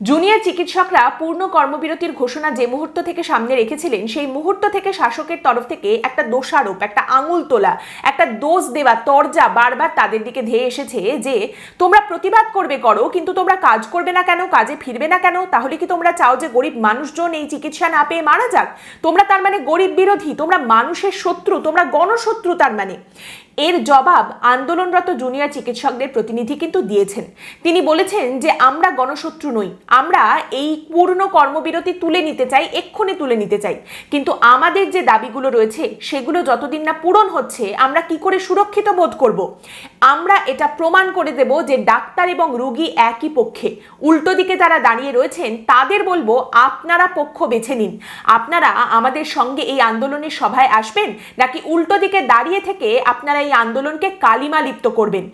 Junior চিকিৎসকরা পূর্ণ কর্মবিরতির ঘোষণা যে মুহূর্ত থেকে সামনে রেখেছিলেন, সেই মুহূর্ত থেকে শাসকের তরফ থেকে একটা দোষারোপ, একটা আঙুল তোলা, একটা দোষ দেওয়া, তরজা বারবার তাদের দিকে ধেয়ে এসেছে যে, তোমরা প্রতিবাদ করবে করো, কিন্তু তোমরা কাজ করবে না কেন, কাজে ফিরবে না কেন? তাহলে কি তোমরা চাও যে গরিব মানুষজন এই চিকিৎসা না পেয়ে মারা যাক? তোমরা তার মানে গরিব বিরোধী, তোমরা মানুষের শত্রু, তোমরা গণশত্রু তার মানে। এর জবাব আন্দোলনরত জুনিয়র চিকিৎসকদের প্রতিনিধি কিন্তু দিয়েছেন। তিনি বলেছেন যে, আমরা গণশত্রু নই। আমরা এই পূর্ণ কর্মবিরতি তুলে নিতে চাই, এক্ষুনি তুলে নিতে চাই। কিন্তু আমাদের যে দাবিগুলো রয়েছে, সেগুলো যতদিন না পূরণ হচ্ছে, আমরা কি করে সুরক্ষিত বোধ করব? আমরা এটা প্রমাণ করে দেব যে, ডাক্তার এবং রুগী একই পক্ষে। উল্টো দিকে যারা দাঁড়িয়ে রয়েছেন, তাদের বলব, আপনারা পক্ষ বেছে নিন। আপনারা আমাদের সঙ্গে এই আন্দোলনের সভায় আসবেন? নাকি উল্টো দিকে দাঁড়িয়ে থেকে আপনারা এই আন্দোলনকে কালিমা লিপ্ত করবেন।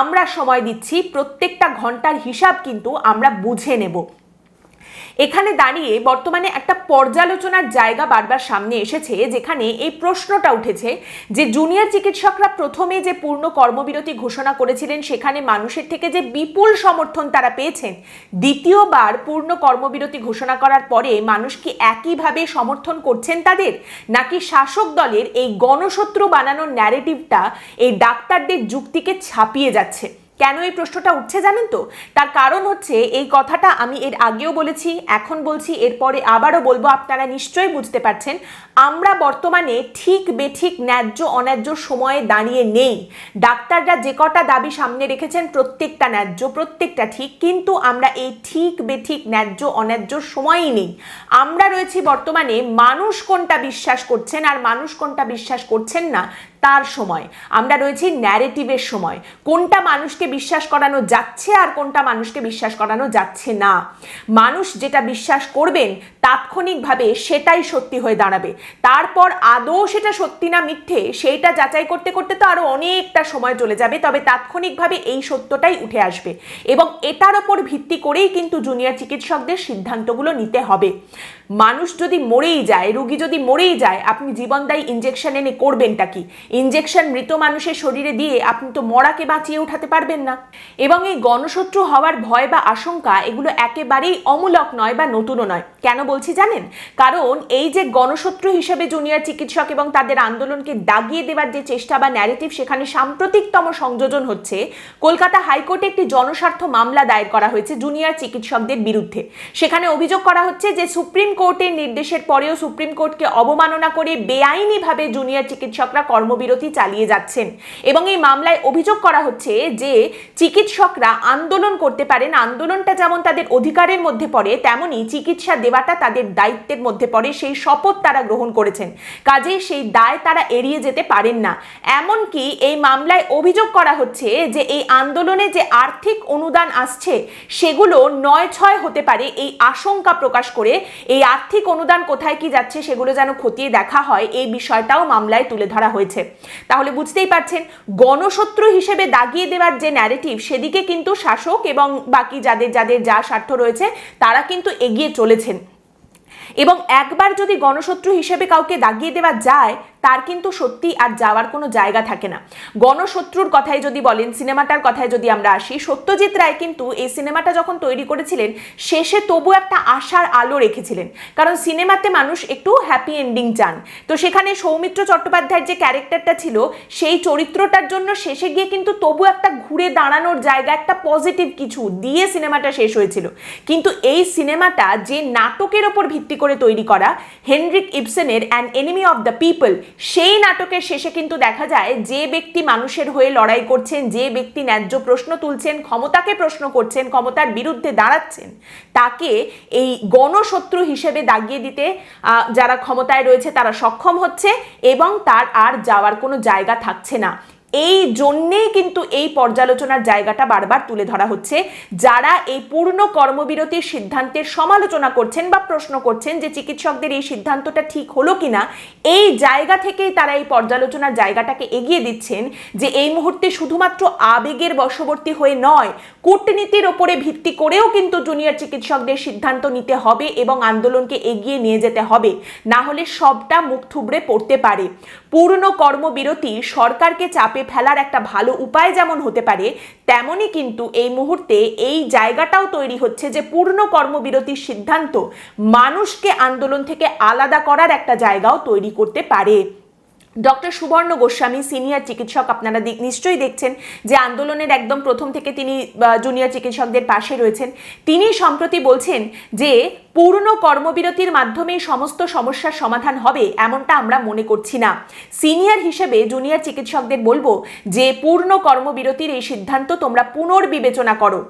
আমরা সময় দিচ্ছি, প্রত্যেকটা ঘণ্টার হিসাব কিন্তু আমরা বুঝে নেব। এখানে দাঁড়িয়ে বর্তমানে একটা পর্যালোচনার জায়গা বারবার সামনে এসেছে, যেখানে এই প্রশ্নটা উঠেছে যে জুনিয়র চিকিৎসকরা প্রথমে যে পূর্ণ কর্মবিরতি ঘোষণা করেছিলেন, সেখানে মানুষের থেকে যে বিপুল সমর্থন তারা পেয়েছেন, দ্বিতীয়বার পূর্ণ কর্মবিরতি ঘোষণা করার পরে মানুষ কি একইভাবে সমর্থন করছেন তাদের? নাকি শাসক দলের এই গণশত্রু বানানোর ন্যারেটিভটা এই ডাক্তারদের যুক্তিকে ছাপিয়ে যাচ্ছে? কেন এই প্রশ্নটা উঠছে জানেন তো? তার কারণ হচ্ছে এই কথাটা আমি এর আগেও বলেছি, এখন বলছি, এরপরে আবারও বলব, আপনারা নিশ্চয়ই বুঝতে পারছেন, আমরা বর্তমানে ঠিক বেঠিক ন্যায্য অন্যায্য সময়ে দাঁড়িয়ে নেই। ডাক্তাররা যে কটা দাবি সামনে রেখেছেন, প্রত্যেকটা ন্যায্য, প্রত্যেকটা ঠিক, কিন্তু আমরা এই ঠিক বেঠিক ন্যায্য অন্যায্য সময়ই নেই। আমরা রয়েছি বর্তমানে, মানুষ কোনটা বিশ্বাস করছেন আর মানুষ কোনটা বিশ্বাস করছেন না তার সময়। আমরা রয়েছি ন্যারেটিভের সময়। কোনটা মানুষকে বিশ্বাস করানো যাচ্ছে আর কোনটা মানুষকে বিশ্বাস করানো যাচ্ছে না। মানুষ যেটা বিশ্বাস করবেন তাৎক্ষণিকভাবে সেটাই সত্যি হয়ে দাঁড়াবে। তারপর আদৌ সেটা সত্যি না মিথ্যে, সেইটা যাচাই করতে করতে তো আরও অনেকটা সময় চলে যাবে, তবে তাৎক্ষণিকভাবে এই সত্যটাই উঠে আসবে। এবং এটার ওপর ভিত্তি করেই কিন্তু জুনিয়র চিকিৎসকদের সিদ্ধান্তগুলো নিতে হবে। মানুষ যদি মরেই যায়, রুগী যদি মরেই যায়, আপনি জীবনদায়ী ইঞ্জেকশন এনে করবেনটা কি? ইঞ্জেকশন মৃত মানুষের শরীরে দিয়ে আপনি তো মরাকে বাঁচিয়ে উঠাতে পারবেন না। এবং এই গণশত্রু হওয়ার ভয় বা আশঙ্কা, এগুলো একেবারেই অমূলক নয় বা নতুনও নয়। কেন বলছি জানেন? কারণ এই যে গণশত্রু হিসেবে জুনিয়র চিকিৎসক এবং তাদের আন্দোলনকে দাগিয়ে দেওয়ার যে চেষ্টা বা ন্যারেটিভ সেখানে সাম্প্রতিকতম সংযোজন হচ্ছে, কলকাতা হাইকোর্টে একটি জনস্বার্থ মামলা দায়ের করা হয়েছে জুনিয়র চিকিৎসকদের বিরুদ্ধে। সেখানে অভিযোগ করা হচ্ছে যে সুপ্রিম কোর্টের নির্দেশের পরেও সুপ্রিম কোর্টকে অবমাননা করে বেআইনিভাবে জুনিয়র চিকিৎসকরা কর্মবিরতি চালিয়ে যাচ্ছেন। এবং এই মামলায় অভিযোগ করা হচ্ছে যে চিকিৎসকরা আন্দোলন করতে পারেন, আন্দোলনটা যেমন তাদের অধিকারের মধ্যে পড়ে তেমনি চিকিৎসা দেওয়াটা তাদের দায়িত্বের মধ্যে পড়ে, সেই শপথ তারা গ্রহণ করেছেন। কাজেই সেই দায় তারা এড়িয়ে যেতে পারেন না। এমনকি এই মামলায় অভিযোগ করা হচ্ছে যে এই আন্দোলনে যে আর্থিক অনুদান আসছে, সেগুলো নয় ছয় হতে পারে এই আশঙ্কা প্রকাশ করে এই আর্থিক অনুদান কোথায় কি যাচ্ছে সেগুলো যেন খতিয়ে দেখা হয়, এই বিষয়টাও মামলায় তুলে ধরা হয়েছে। তাহলে বুঝতেই পারছেন, গণশত্রু হিসেবে দাগিয়ে দেওয়ার যে ন্যারেটিভ সেদিকে কিন্তু শাসক এবং বাকি যাদের যাদের যা স্বার্থ রয়েছে তারা কিন্তু এগিয়ে চলেছেন। এবং একবার যদি গণশত্রু হিসেবে কাউকে দাগিয়ে দেওয়া যায় তার কিন্তু সত্যি আর যাওয়ার কোনো জায়গা থাকে না। গণশত্রুর কথায় যদি বলেন, সিনেমাটার কথায় যদি আমরা আসি, সত্যজিৎ রায় কিন্তু এই সিনেমাটা যখন তৈরি করেছিলেন, শেষে তবু একটা আশার আলো রেখেছিলেন। কারণ সিনেমাতে মানুষ একটু হ্যাপি এন্ডিং চান। তো সেখানে সৌমিত্র চট্টোপাধ্যায়ের যে ক্যারেক্টারটা ছিল, সেই চরিত্রটার জন্য শেষে গিয়ে কিন্তু তবু একটা ঘুরে দাঁড়ানোর জায়গা, একটা পজিটিভ কিছু দিয়ে সিনেমাটা শেষ হয়েছিল। কিন্তু এই সিনেমাটা যে নাটকের ওপর ভিত্তি করে তৈরি করা, Henrik ইবসেনের an enemy of the people সেই নাটকের শেষে কিন্তু দেখা যায় যে ব্যক্তি মানুষের হয়ে লড়াই করছেন, যে ব্যক্তি ন্যায্য প্রশ্ন তুলছেন, ক্ষমতাকে প্রশ্ন করছেন, ক্ষমতার বিরুদ্ধে দাঁড়াচ্ছেন, তাকে এই গণশত্রু হিসেবে দাগিয়ে দিতে যারা ক্ষমতায় রয়েছে তারা সক্ষম হচ্ছে এবং তার আর যাওয়ার কোনো জায়গা থাকছে না। এই জন্যেই কিন্তু এই পর্যালোচনার জায়গাটা বারবার তুলে ধরা হচ্ছে। যারা এই পূর্ণ কর্মবিরতির সিদ্ধান্তের সমালোচনা করছেন বা প্রশ্ন করছেন যে চিকিৎসকদের এই সিদ্ধান্তটা ঠিক হলো কিনা, এই জায়গা থেকেই তারা এই পর্যালোচনার জায়গাটাকে এগিয়ে দিচ্ছেন যে এই মুহূর্তে শুধুমাত্র আবেগের বশবর্তী হয়ে নয়, কূটনীতির ওপরে ভিত্তি করেও কিন্তু জুনিয়র চিকিৎসকদের সিদ্ধান্ত নিতে হবে এবং আন্দোলনকে এগিয়ে নিয়ে যেতে হবে। না হলে সবটা মুখ থুবড়ে পড়তে পারে। পূর্ণ কর্মবিরতি সরকারকে চাপে ফেলার একটা ভালো উপায় যেমন হতে পারে তেমনই কিন্তু এই মুহূর্তে এই জায়গাটাও তৈরি হচ্ছে যে পূর্ণ কর্মবিরতির সিদ্ধান্ত মানুষকে আন্দোলন থেকে আলাদা করার একটা জায়গাও তৈরি করতে পারে। ডক্টর সুবর্ণ গোস্বামী, সিনিয়র চিকিৎসক, আপনারা নিশ্চয়ই দেখছেন যে আন্দোলনের একদম প্রথম থেকে তিনি জুনিয়র চিকিৎসকদের পাশে রয়েছেন। তিনি সম্প্রতি বলছেন যে, পূর্ণ কর্মবিরতির মাধ্যমে সমস্ত সমস্যার সমাধান হবে এমনটা আমরা মনে করছি না। সিনিয়র হিসেবে জুনিয়র চিকিৎসকদের বলব যে, পূর্ণ কর্মবিরতির এই সিদ্ধান্ত তোমরা পুনর্বিবেচনা করো।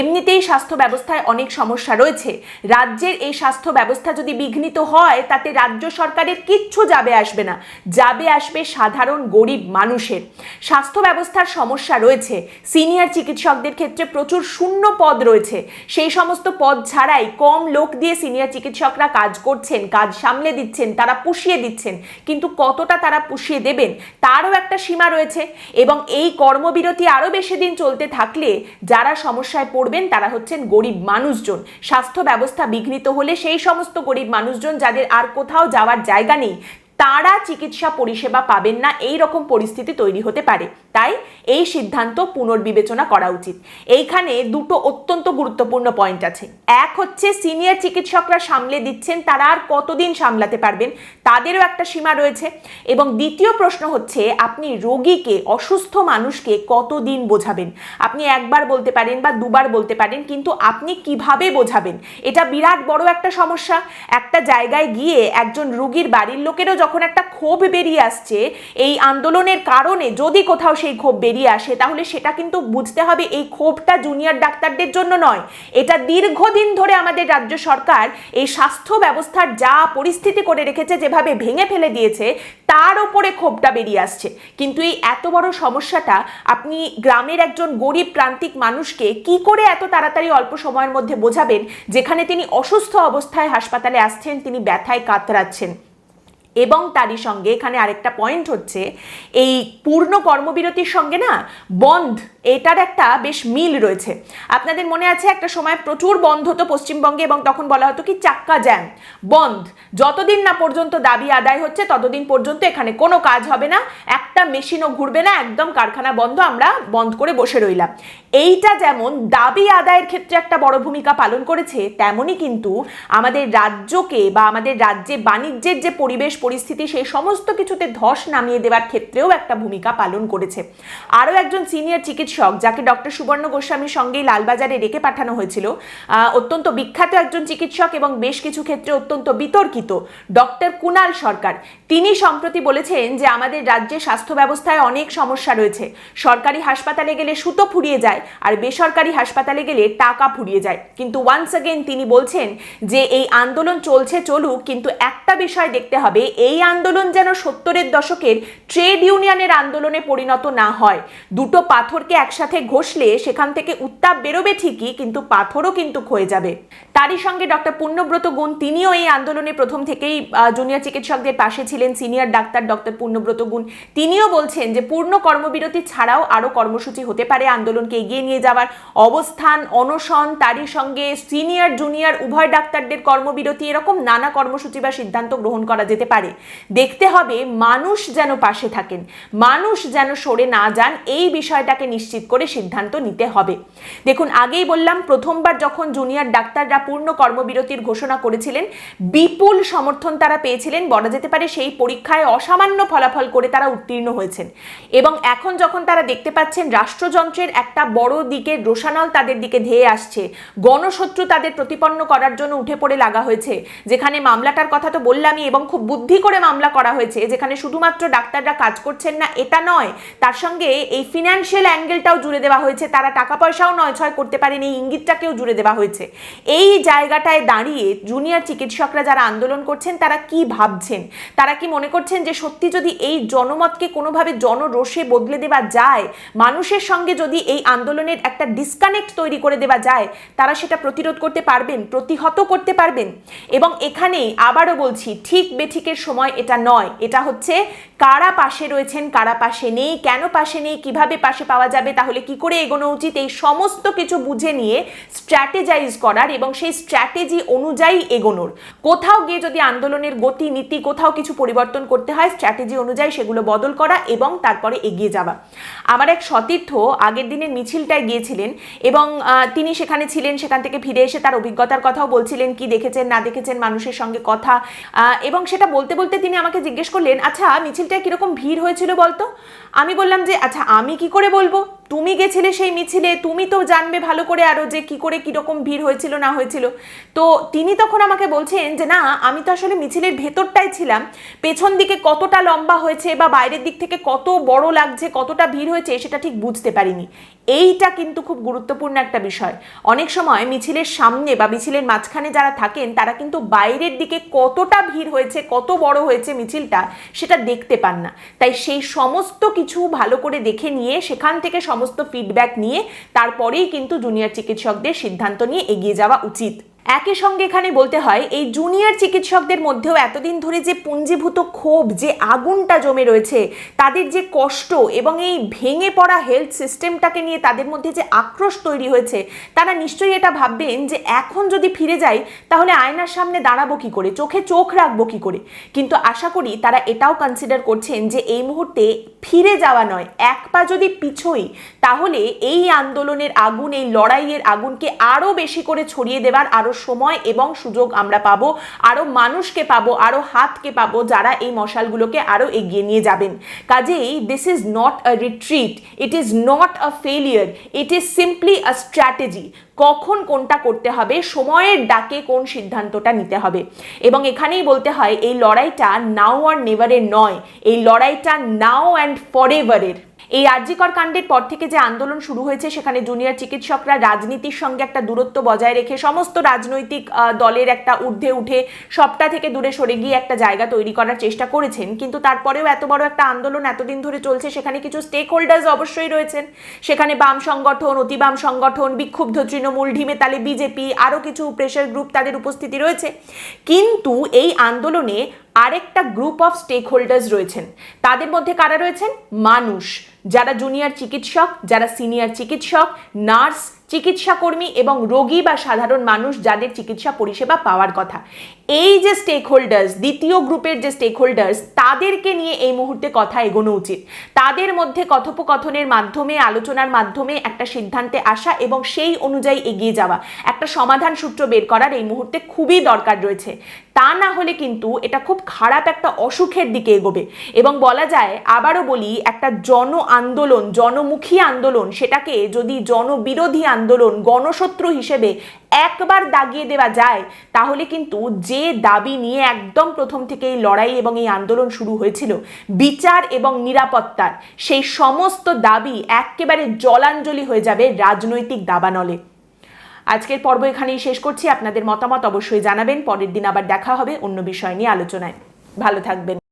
এমনিতেই স্বাস্থ্য ব্যবস্থায় অনেক সমস্যা রয়েছে। রাজ্যের এই স্বাস্থ্য ব্যবস্থা যদি বিঘ্নিত হয়, তাতে রাজ্য সরকারের কিচ্ছু যাবে আসবে না। যাবে আসবে সাধারণ গরিব মানুষের। স্বাস্থ্য ব্যবস্থার সমস্যা রয়েছে। সিনিয়র চিকিৎসকদের ক্ষেত্রে প্রচুর শূন্য পদ রয়েছে। সেই সমস্ত পদ ছাড়াই কম লোক দিয়ে সিনিয়র চিকিৎসকরা কাজ করছেন, কাজ সামলে দিচ্ছেন, তারা পুষিয়ে দিচ্ছেন। কিন্তু কতটা তারা পুষিয়ে দেবেন, তারও একটা সীমা রয়েছে। এবং এই কর্মবিরতি আরও বেশি দিন চলতে থাকলে যারা সমস্যায় পড়বেন, তারা হচ্ছেন গরিব মানুষজন। স্বাস্থ্য ব্যবস্থা বিঘ্নিত হলে সেই সমস্ত গরিব মানুষজন, যাদের আর কোথাও যাওয়ার জায়গা নেই তারা চিকিৎসা পরিষেবা পাবেন না, এই রকম পরিস্থিতি তৈরি হতে পারে। তাই এই সিদ্ধান্ত পুনর্বিবেচনা করা উচিত। এইখানে দুটো অত্যন্ত গুরুত্বপূর্ণ পয়েন্ট আছে। এক হচ্ছে সিনিয়র চিকিৎসকরা সামলে দিচ্ছেন, তারা আর কতদিন সামলাতে পারবেন তাদেরও একটা সীমা রয়েছে। এবং দ্বিতীয় প্রশ্ন হচ্ছে, আপনি রোগীকে, অসুস্থ মানুষকে কতদিন বোঝাবেন? আপনি একবার বলতে পারেন বা দুবার বলতে পারেন, কিন্তু আপনি কীভাবে বোঝাবেন? এটা বিরাট বড় একটা সমস্যা। একটা জায়গায় গিয়ে একজন রুগীর বাড়ির লোকেরও যখন একটা ক্ষোভ বেরিয়ে আসছে, এই আন্দোলনের কারণে যদি কোথাও সেই ক্ষোভ বেরিয়ে আসে, তাহলে সেটা কিন্তু বুঝতে হবে এই ক্ষোভটা জুনিয়র ডাক্তারদের জন্য নয়। এটা দীর্ঘদিন ধরে আমাদের রাজ্য সরকার এই স্বাস্থ্য ব্যবস্থার যা পরিস্থিতি করে রেখেছে, যেভাবে ভেঙে ফেলে দিয়েছে, তার ওপরে ক্ষোভটা বেরিয়ে আসছে। কিন্তু এই এত বড় সমস্যাটা আপনি গ্রামের একজন গরিব প্রান্তিক মানুষকে কি করে এত তাড়াতাড়ি অল্প সময়ের মধ্যে বোঝাবেন, যেখানে তিনি অসুস্থ অবস্থায় হাসপাতালে আসছেন, তিনি ব্যথায় কাতরাচ্ছেন? এবং তারই সঙ্গে এখানে আরেকটা পয়েন্ট হচ্ছে এই পূর্ণ কর্মবিরতির সঙ্গে না বন্ধ এটার একটা বেশ মিল রয়েছে। আপনাদের মনে আছে একটা সময় প্রচুর বন্ধ হতো পশ্চিমবঙ্গে এবং তখন বলা হতো কি চাক্কা জ্যাম, বন্ধ। যতদিন না পর্যন্ত দাবি আদায় হচ্ছে, ততদিন পর্যন্ত এখানে কোনো কাজ হবে না, একটা মেশিনও ঘুরবে না, একদম কারখানা বন্ধ, আমরা বন্ধ করে বসে রইলাম। এইটা যেমন দাবি আদায়ের ক্ষেত্রে একটা বড় ভূমিকা পালন করেছে, তেমনই কিন্তু আমাদের রাজ্যকে বা আমাদের রাজ্যে বাণিজ্যের যে পরিবেশ, পরিস্থিতি সেই সমস্ত কিছুতে ধস নামিয়ে দেওয়ার ক্ষেত্রেও একটা ভূমিকা পালন করেছে। আরও একজন সিনিয়র চিকিৎসক যাকে ডক্টর সুবর্ণ গোস্বামীর সঙ্গেই লালবাজারে রেখে পাঠানো হয়েছিল অত্যন্ত বিখ্যাত একজন চিকিৎসক এবং বেশ কিছু ক্ষেত্রে অত্যন্ত বিতর্কিত ডক্টর কুনাল সরকার। তিনি সম্প্রতি বলেছেন যে আমাদের রাজ্যে স্বাস্থ্য ব্যবস্থায় অনেক সমস্যা রয়েছে। সরকারি হাসপাতালে গেলে সুতো ফুরিয়ে যায় আর বেসরকারি হাসপাতালে গেলে টাকা ফুরিয়ে যায়। কিন্তু ওয়ান্স অ্যাগেন তিনি বলছেন যে এই আন্দোলন চলছে, চলুক, কিন্তু একটা বিষয় দেখতে হবে, এই আন্দোলন যেন সত্তরের দশকের ট্রেড ইউনিয়নের আন্দোলনে পরিণত না হয়। দুটো পাথরকে একসাথে ঘষলে সেখান থেকে উত্তাপ বেরোবে ঠিকই, কিন্তু পাথরও কিন্তু ক্ষয়ে যাবে। তারই সঙ্গে ডক্টর পূর্ণব্রত গুণ, তিনিও এই আন্দোলনে প্রথম থেকেই জুনিয়র চিকিৎসকদের পাশে ছিলেন সিনিয়র ডাক্তার ডক্টর পূর্ণব্রত গুণ। তিনিও বলছেন যে, পূর্ণ কর্মবিরতি ছাড়াও আরও কর্মসূচি হতে পারে আন্দোলনকে এগিয়ে নিয়ে যাওয়ার অবস্থান, অনশন, তারই সঙ্গে সিনিয়র, জুনিয়র, উভয় ডাক্তারদের কর্মবিরতি, এরকম নানা কর্মসূচি বা সিদ্ধান্ত গ্রহণ করা যেতে পারে। দেখতে হবে মানুষ যেন পাশে থাকেন, মানুষ যেন সরে না যান, এই বিষয়টাকে নিশ্চিত করে সিদ্ধান্ত নিতে হবে। দেখুন, আগেই বললাম, প্রথমবার যখন জুনিয়র ডাক্তাররা পূর্ণ কর্মবিরতির ঘোষণা করেছিলেন, বিপুল সমর্থন তারা পেয়েছিলেন, বলা যেতে পারে সেই পরীক্ষায় অসামান্য ফলাফল করে তারা উত্তীর্ণ হয়েছেন। এবং এখন যখন তারা দেখতে পাচ্ছেন, রাষ্ট্রযন্ত্রের একটা বড় দিকে রোশানল তাদের দিকে ধেয়ে আসছে, গণশত্রু তাদের প্রতিপন্ন করার জন্য উঠে পড়ে লাগা হয়েছে, যেখানে মামলাটার কথা তো বললামই এবং খুব বুদ্ধি করে মামলা করা হয়েছে, যেখানে শুধুমাত্র ডাক্তাররা কাজ করছেন না, এটা নয়, তার সঙ্গে এই ফিনান্সিয়াল অ্যাঙ্গেলটাও জুড়ে দেওয়া হয়েছে। তারা টাকা পয়সাও নয়, ছয় করতে পারেন, ইঙ্গিতটাকেও জুড়ে দেওয়া হয়েছে। এই জায়গাটায় দাঁড়িয়ে জুনিয়র চিকিৎসকরা যারা আন্দোলন করছেন, তারা কি ভাবছেন? তারা কি মনে করছেন যে সত্যি যদি এই জনমতকে কোনোভাবে জনরোষে বদলে দেওয়া যায়, মানুষের সঙ্গে যদি এই আন্দোলনের একটা ডিসকানেক্ট তৈরি করে দেওয়া যায়, তারা সেটা প্রতিরোধ করতে পারবেন, প্রতিহত করতে পারবেন? এবং এখানে আবারও বলছি, ঠিক বেঠিকের সময় এটা নয়। এটা হচ্ছে কারা পাশে রয়েছেন, কারা পাশে নেই, কেন পাশে নেই, কীভাবে পাশে পাওয়া যাবে যাবে, তাহলে কি করে এগোনো উচিত? এই সমস্ত কিছু বুঝে নিয়ে স্ট্র্যাটেজাইজ করার এবং সেই স্ট্র্যাটেজি অনুযায়ী এগোনোর। কোথাও গিয়ে যদি আন্দোলনের গতি, নীতি, কোথাও কিছু পরিবর্তন করতে হয় স্ট্র্যাটেজি অনুযায়ী সেগুলো বদল করা এবং তারপরে এগিয়ে যাওয়া। আমার এক সতীর্থ আগের দিনের মিছিলটায় গিয়েছিলেন এবং তিনি সেখানে ছিলেন, সেখান থেকে ফিরে এসে তার অভিজ্ঞতার কথাও বলছিলেন, কি দেখেছেন, না দেখেছেন, মানুষের সঙ্গে কথা এবং সেটা বলতে বলতে তিনি আমাকে জিজ্ঞেস করলেন আচ্ছা মিছিলটায় কীরকম ভিড় হয়েছিল বলতো? আমি বললাম যে আচ্ছা আমি কি করে বলব? তুমি গেছিলে সেই মিছিলে, তুমি তো জানবে ভালো করে আরও যে কি করে কীরকম ভিড় হয়েছিল, না হয়েছিল। তো তিনি তখন আমাকে বলছেন যে, না, আমি তো আসলে মিছিলের ভেতরটাই ছিলাম। পেছন দিকে কতটা লম্বা হয়েছে বা বাইরের দিক থেকে কত বড় লাগছে, কতটা ভিড় হয়েছে, সেটা ঠিক বুঝতে পারিনি। এইটা কিন্তু খুব গুরুত্বপূর্ণ একটা বিষয়। অনেক সময় মিছিলের সামনে বা মিছিলের মাঝখানে যারা থাকেন, তারা কিন্তু বাইরের দিকে কতটা ভিড় হয়েছে, কত বড় হয়েছে মিছিলটা সেটা দেখতে পান না। তাই সেই সমস্ত কিছু ভালো করে দেখে নিয়ে, সেখান থেকে সমস্ত ফিডব্যাক নিয়ে, তারপরেই কিন্তু জুনিয়র চিকিৎসকদের সিদ্ধান্ত নিয়ে এগিয়ে যাওয়া উচিত। একই সঙ্গে এখানে বলতে হয়, এই জুনিয়র চিকিৎসকদের মধ্যেও এতদিন ধরে যে পুঞ্জীভূত ক্ষোভ, যে আগুনটা জমে রয়েছে, তাদের যে কষ্ট এবং এই ভেঙে পড়া হেলথ সিস্টেমটাকে নিয়ে তাদের মধ্যে যে আক্রোশ তৈরি হয়েছে, তারা নিশ্চয়ই এটা ভাববেন যে এখন যদি ফিরে যাই, তাহলে আয়নার সামনে দাঁড়াবো কী করে? চোখে চোখ রাখব কী করে? কিন্তু আশা করি তারা এটাও কনসিডার করছেন যে এই মুহূর্তে ফিরে যাওয়া নয়, এক পা যদি পিছোই, তাহলে এই আন্দোলনের আগুন, এই লড়াইয়ের আগুনকে আরও বেশি করে ছড়িয়ে দেওয়ার আরও সময় এবং সুযোগ আমরা পাবো আরও মানুষকে পাবো আরও হাতকে পাবো যারা এই মশালগুলোকে আরও এগিয়ে নিয়ে যাবেন। কাজেই this is not a retreat it is not a failure it is simply a strategy কখন কোনটা করতে হবে, সময়ের ডাকে কোন সিদ্ধান্তটা নিতে হবে। এবং এখানেই বলতে হয়, এই লড়াইটা নাও আর নেভারের নয়, এই লড়াইটা নাও অ্যান্ড ফরএভারের এই আরজিকর কাণ্ডের পর থেকে যে আন্দোলন শুরু হয়েছে, সেখানে জুনিয়র চিকিৎসকরা রাজনীতির সঙ্গে একটা দূরত্ব বজায় রেখে সমস্ত রাজনৈতিক দলের একটা ঊর্ধ্বে উঠে সবটা থেকে দূরে সরে গিয়ে একটা জায়গা তৈরি করার চেষ্টা করেছেন। কিন্তু তারপরেও এত বড় একটা আন্দোলন এতদিন ধরে চলছে, সেখানে কিছু স্টেক হোল্ডার্স অবশ্যই রয়েছেন। সেখানে বাম সংগঠন অতি বাম সংগঠন, বিক্ষুব্ধ তৃণমূল, ঢিমে তালে বিজেপি, আরও কিছু প্রেশার গ্রুপ তাদের উপস্থিতি রয়েছে। কিন্তু এই আন্দোলনে আরেকটা গ্রুপ অফ স্টেক হোল্ডার্স রয়েছেন। তাদের মধ্যে কারা রয়েছেন? মানুষ। যারা জুনিয়র চিকিৎসক, যারা সিনিয়র চিকিৎসক নার্স চিকিৎসা কর্মী এবং রোগী বা সাধারণ মানুষ যাদের চিকিৎসা পরিষেবা পাওয়ার কথা। এই যে স্টেক হোল্ডার্স দ্বিতীয় গ্রুপের যে স্টেক হোল্ডার্স তাদেরকে নিয়ে এই মুহূর্তে কথা এগোনো উচিত। তাদের মধ্যে কথোপকথনের মাধ্যমে, আলোচনার মাধ্যমে একটা সিদ্ধান্তে আসা এবং সেই অনুযায়ী এগিয়ে যাওয়া। একটা সমাধান সূত্র বের করার এই মুহূর্তে খুবই দরকার রয়েছে। তা না হলে কিন্তু এটা খুব খারাপ একটা অসুখের দিকে এগোবে। এবং বলা যায়, আবারও বলি, একটা জন আন্দোলন, জনমুখী আন্দোলন, সেটাকে যদি জনবিরোধী আন্দোলন গণশত্রু হিসেবে একবার দাগিয়ে দেওয়া যায়, তাহলে কিন্তু যে দাবি নিয়ে একদম প্রথম থেকে এই লড়াই এবং এই আন্দোলন শুরু হয়েছিল, বিচার এবং নিরাপত্তার, সেই সমস্ত দাবি একেবারে জলাঞ্জলি হয়ে যাবে রাজনৈতিক দাবানলে। আজকের পর্ব এখানেই শেষ করছি। আপনাদের মতামত অবশ্যই জানাবেন। পরের দিন আবার দেখা হবে অন্য বিষয় নিয়ে আলোচনায়। ভালো থাকবেন।